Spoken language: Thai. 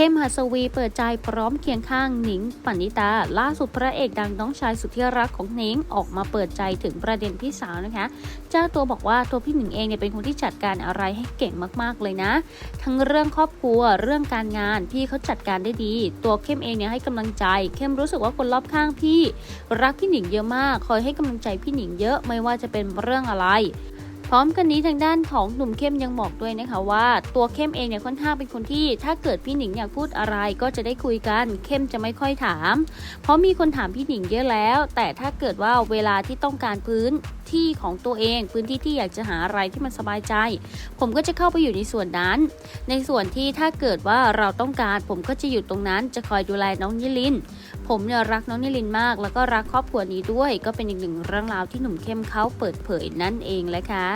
เข้มหัสวีเปิดใจพร้อมเคียงข้างหนิงปณิตา ล่าสุดพระเอกดังน้องชายสุดที่รักของหนิงออกมาเปิดใจถึงประเด็นพี่สาวนะคะ เจ้าตัวบอกว่าตัวพี่หนิงเองเนี่ยเป็นคนที่จัดการอะไรให้เก่งมากๆเลยนะ ทั้งเรื่องครอบครัวเรื่องการงานพี่เขาจัดการได้ดี ตัวเข้มเองเนี่ยให้กำลังใจ เข้มรู้สึกว่าคนรอบข้างพี่ รักพี่หนิงเยอะมาก คอยให้กำลังใจพี่หนิงเยอะไม่ว่าจะเป็นเรื่องอะไร พร้อมกันนี้ทางด้านของหนุ่มเข้มยังบอกด้วยนะคะว่า ตัวเข้มเองเนี่ยค่อนข้างเป็นคนที่ ถ้าเกิดพี่หนิงอยากพูดอะไรก็จะได้คุยกัน เข้มจะไม่ค่อยถาม เพราะมีคนถามพี่หนิงเยอะแล้ว แต่ถ้าเกิดว่าเวลาที่ต้องการพื้นที่ของตัวเอง พื้นที่ที่อยากจะหาอะไรที่มันสบายใจ ผมก็จะเข้าไปอยู่ในส่วนนั้น ในส่วนที่ถ้าเกิดว่าเราต้องการผมก็จะอยู่ตรงนั้นจะคอยดูแลน้องยิลิน ผมเนี่ยรักน้องนิลินมาก แล้วก็รักครอบครัวนี้ด้วย ก็เป็นอีกหนึ่งเรื่องราวที่หนุ่มเข้มเขาเปิดเผยนั่นเองแหละค่ะ